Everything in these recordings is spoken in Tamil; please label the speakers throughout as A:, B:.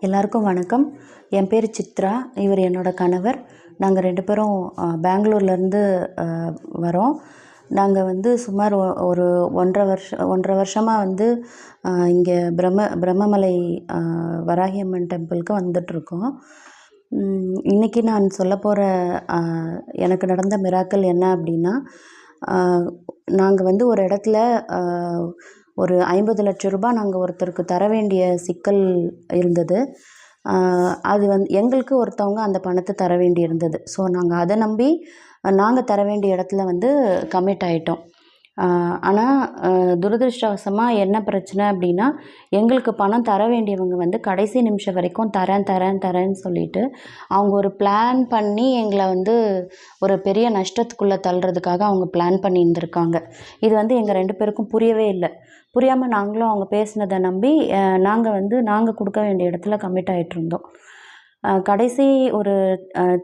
A: எல்லாருக்கும் வணக்கம். என் பேர் சித்ரா. இவர் என்னோடய கணவர். நாங்கள் ரெண்டு பேரும் பெங்களூர்லேருந்து வரோம். நாங்கள் வந்து சுமார் ஒ ஒரு ஒன்றரை வருஷம் ஒன்றரை வருஷமாக வந்து இங்கே பிரம்ம பிரம்மமலை வராகி அம்மன் டெம்பிளுக்கு வந்துட்ருக்கோம் இன்றைக்கி நான் சொல்ல போகிற எனக்கு நடந்த மிராக்கள் என்ன அப்படின்னா நாங்கள் வந்து ஒரு இடத்துல ஒரு ஐம்பது லட்ச ரூபாய் நாங்கள் ஒருத்தருக்கு தர வேண்டிய சிக்கல் இருந்தது. அது வந்து எங்களுக்கு ஒருத்தவங்க அந்த பணத்தை தர வேண்டி இருந்தது ஸோ நாங்கள் அதை நம்பி நாங்கள் தர வேண்டிய இடத்துல வந்து கமிட் ஆகிட்டோம் ஆனால் துரதிருஷ்டவசமாக என்ன பிரச்சனை அப்படின்னா எங்களுக்கு பணம் தர வேண்டியவங்க வந்து கடைசி நிமிஷம் வரைக்கும் தரேன் தரேன் தரேன்னு சொல்லிட்டு அவங்க ஒரு பிளான் பண்ணி எங்களை வந்து ஒரு பெரிய நஷ்டத்துக்குள்ளே தள்ளுறதுக்காக அவங்க பிளான் பண்ணி இருந்திருக்காங்க இது வந்து எங்கள் ரெண்டு பேருக்கும் புரியவே இல்லை. புரியாமல் நாங்களும் அவங்க பேசினதை நம்பி நாங்கள் வந்து நாங்கள் கொடுக்க வேண்டிய இடத்துல கமிட் ஆகிட்டு இருந்தோம் கடைசி ஒரு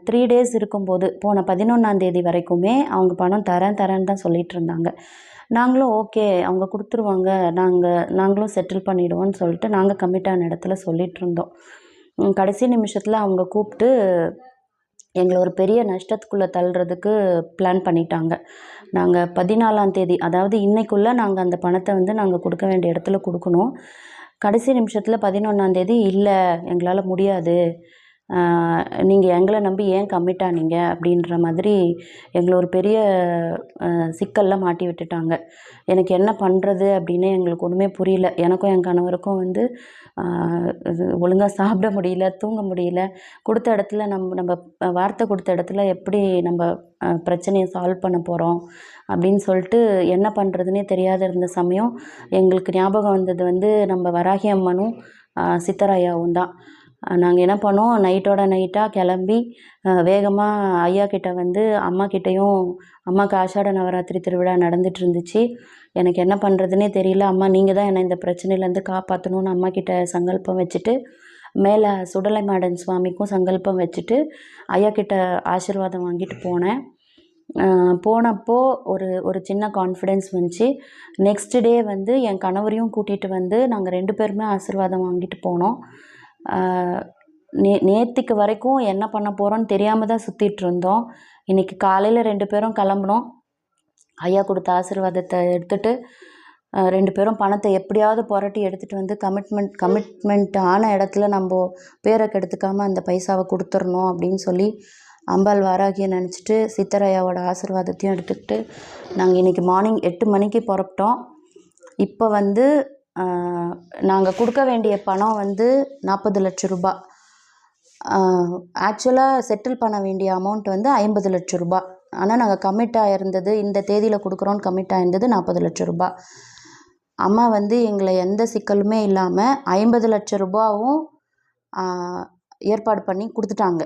A: த்ரீ டேஸ் இருக்கும்போது போன பதினொன்றாந்தேதி வரைக்குமே அவங்க பணம் தரேன் தரேன்னு தான் சொல்லிகிட்டு இருந்தாங்க. நாங்களும் ஓகே அவங்க கொடுத்துருவாங்க நாங்கள் நாங்களும் செட்டில் பண்ணிவிடுவோன்னு சொல்லிட்டு நாங்கள் கம்மிட்டான இடத்துல சொல்லிகிட்ருந்தோம் கடைசி நிமிஷத்தில் அவங்க கூப்பிட்டு எங்களை ஒரு பெரிய நஷ்டத்துக்குள்ளே தள்ளுறதுக்கு பிளான் பண்ணிட்டாங்க. நாங்கள் பதினாலாம் தேதி அதாவது இன்றைக்குள்ளே நாங்கள் அந்த பணத்தை வந்து நாங்கள் கொடுக்க வேண்டிய இடத்துல கொடுக்கணும். கடைசி நிமிஷத்தில் பதினொன்றாந்தேதி இல்லை எங்களால் முடியாது. நீங்கள் எங்களை நம்பி ஏன் கம்மிட் ஆனீங்க அப்படின்ற மாதிரி எங்களை ஒரு பெரிய சிக்கலில் மாட்டி விட்டுட்டாங்க. எனக்கு என்ன பண்ணுறது அப்படின்னு எங்களுக்கு ஒன்றுமே புரியல. எனக்கும் என் கணவருக்கும் வந்து இது ஒழுங்காக சாப்பிட முடியல தூங்க முடியல. கொடுத்த இடத்துல நம்ம நம்ம வார்த்தை கொடுத்த இடத்துல எப்படி நம்ம பிரச்சனையை சால்வ் பண்ண போகிறோம் அப்படின்னு சொல்லிட்டு என்ன பண்ணுறதுனே தெரியாத இருந்த சமயம் எங்களுக்கு ஞாபகம் வந்தது வந்து நம்ம வராகி அம்மனும் சித்தராயாவும் தான். நாங்கள் என்ன பண்ணோம் நைட்டோட நைட்டாக கிளம்பி வேகமாக ஐயா கிட்ட வந்து அம்மா கிட்டேயும் அம்மாவுக்கு ஆஷாட நவராத்திரி திருவிழா நடந்துட்டு இருந்துச்சு எனக்கு என்ன பண்ணுறதுனே தெரியல. அம்மா நீங்கள் தான் என்னை இந்த பிரச்சனையிலேருந்து காப்பாற்றணும்னு அம்மா கிட்ட சங்கல்பம் வச்சுட்டு மேலே சுடலை மாடன் சுவாமிக்கும் சங்கல்பம் வச்சுட்டு ஐயா கிட்ட ஆசீர்வாதம் வாங்கிட்டு போனேன். போனப்போ ஒரு ஒரு சின்ன கான்ஃபிடென்ஸ் வந்துச்சு. நெக்ஸ்ட் டே வந்து என் கணவரையும் கூட்டிகிட்டு வந்து நாங்கள் ரெண்டு பேருமே ஆசீர்வாதம் வாங்கிட்டு போனோம். நே நேற்றுக்கு வரைக்கும் என்ன பண்ண போகிறோன்னு தெரியாமல் தான் சுற்றிட்டுருந்தோம் இன்றைக்கி காலையில் ரெண்டு பேரும் கிளம்புனோம். ஐயா கொடுத்த ஆசீர்வாதத்தை எடுத்துகிட்டு ரெண்டு பேரும் பணத்தை எப்படியாவது புரட்டி எடுத்துகிட்டு வந்து கமிட்மெண்ட் கமிட்மெண்ட் ஆன இடத்துல நம்ம பேரை கெடுத்துக்காமல் அந்த பைசாவை கொடுத்துடணும் அப்படின்னு சொல்லி அம்பாள் வாராகியை நினச்சிட்டு சித்தரையாவோட ஆசிர்வாதத்தையும் எடுத்துக்கிட்டு நாங்கள் இன்றைக்கி மார்னிங் எட்டு மணிக்கு புறப்பட்டோம். இப்போ வந்து நாங்கள் கொடுக்க வேண்டிய பணம் வந்து நாற்பது லட்ச ரூபா. ஆக்சுவலாக செட்டில் பண்ண வேண்டிய அமௌண்ட் வந்து ஐம்பது லட்ச ரூபா. ஆனால் நாங்கள் கமிட் ஆகிருந்தது இந்த தேதியில் கொடுக்குறோன்னு கமிட் ஆகிருந்தது நாற்பது லட்ச ரூபா. அம்மா வந்து எங்களை எந்த சிக்கலுமே இல்லாமல் ஐம்பது லட்ச ரூபாவும் ஏற்பாடு பண்ணி கொடுத்துட்டாங்க.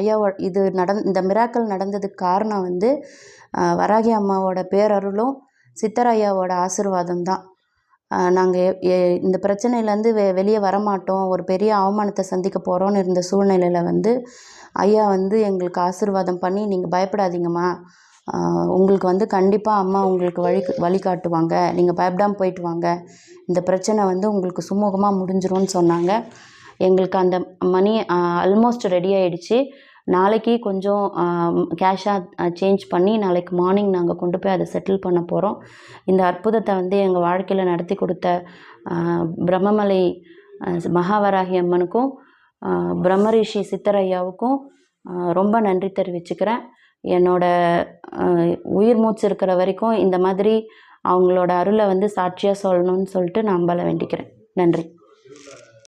A: ஐயாவோ இது நடந் இந்த மிராக்கள் நடந்ததுக்கு காரணம் வந்து வராகி அம்மாவோட பேரருளும் சித்தராயாவோட ஆசிர்வாதம் தான். நாங்கள் இந்த பிரச்சனையிலேருந்து வெ வெளியே வரமாட்டோம். ஒரு பெரிய அவமானத்தை சந்திக்க போகிறோன்னு இருந்த சூழ்நிலையில் வந்து ஐயா வந்து எங்களுக்கு ஆசிர்வாதம் பண்ணி நீங்கள் பயப்படாதீங்கம்மா. உங்களுக்கு வந்து கண்டிப்பாக அம்மா உங்களுக்கு வழி வழிகாட்டுவாங்க நீங்கள் பயப்படாமல் போயிட்டு வாங்க. இந்த பிரச்சனை வந்து உங்களுக்கு சுமூகமாக முடிஞ்சிரும்னு சொன்னாங்க. எங்களுக்கு அந்த மணி ஆல்மோஸ்ட் ரெடி ஆகிடுச்சு நாளைக்கு கொஞ்சம் கேஷாக சேஞ்ச் பண்ணி நாளைக்கு மார்னிங் நாங்கள் கொண்டு போய் அதை செட்டில் பண்ண போகிறோம் இந்த அற்புதத்தை வந்து எங்கள் வாழ்க்கையில் நடத்தி கொடுத்த பிரம்மமலை மகாவராகி அம்மனுக்கும் பிரம்மரிஷி சித்தரையாவுக்கும் ரொம்ப நன்றி தெரிவிச்சுக்கிறேன். என்னோட உயிர் மூச்சு இருக்கிற வரைக்கும் இந்த மாதிரி அவங்களோட அருளை வந்து சாட்சியாக சொல்லணும்னு சொல்லிட்டு நான் அம்பலை வேண்டிக்கிறேன். நன்றி.